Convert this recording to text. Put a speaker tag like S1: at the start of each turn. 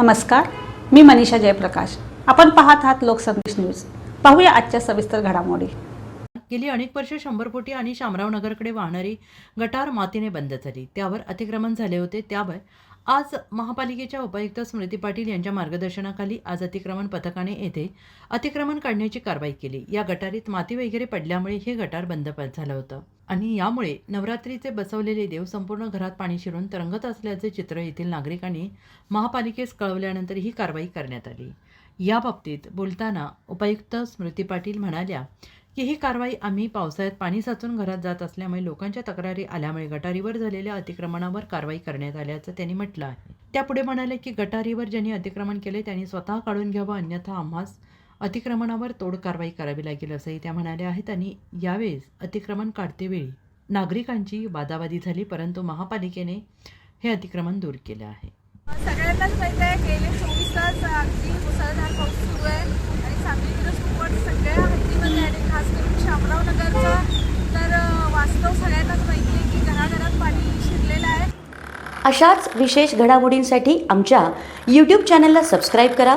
S1: नमस्कार मी मनीषा जयप्रकाश. आपण पाहत आहात लोकसंदेश न्यूज. पाहूया आजच्या सविस्तर घडामोडी.
S2: गेली अनेक वर्षे शंभरपोटी आणि शामराव नगरकडे वाहणारी गटार मातीने बंद झाली. त्यावर अतिक्रमण झाले होते. त्यावर आज महापालिकेच्या उपायुक्त स्मृती पाटील यांच्या मार्गदर्शनाखाली आज अतिक्रमण पथकाने येथे अतिक्रमण काढण्याची कारवाई केली. या गटारीत माती वगैरे पडल्यामुळे हे गटार बंद झालं होतं. आणि यामुळे नवरात्रीचे बसवलेले देव संपूर्ण घरात पाणी शिरून तरंगत असल्याचे चित्र येथील नागरिकांनी महापालिकेस कळवल्यानंतर ही कारवाई करण्यात आली. याबाबतीत बोलताना उपायुक्त स्मृती पाटील म्हणाल्या की ही कारवाई आम्ही पावसाळ्यात पाणी साचून घरात जात असल्यामुळे लोकांच्या तक्रारी आल्यामुळे गटारीवर झालेल्या अतिक्रमणावर कारवाई करण्यात आल्याचं त्यांनी म्हटलं आहे. त्यापुढे म्हणाले की गटारीवर ज्यांनी अतिक्रमण केले त्यांनी स्वतः काढून घ्यावं अन्यथा आम्हास अतिक्रमणावर तोड कारवाई करावी लागेल असंही त्या म्हणाल्या आहेत आणि यावेळेस अतिक्रमण काढतेवेळी नागरिकांची वादावादी झाली परंतु महापालिकेने हे अतिक्रमण दूर केलं आहे.
S3: सगळ्यांनाच माहिती आहे गेले चोवीस तास अगदी मुसळधार पाऊस सुरू आहे आणि सांगली मिरज कुपड सगळ्या हद्दीमध्ये आणि खास करून शामराव नगरचं तर वास्तव सगळ्यांनाच माहिती आहे की घराघरात पाणी शिरलेलं आहे.
S4: अशाच विशेष घडामोडींसाठी आमच्या यूट्यूब चॅनलला सबस्क्राईब करा.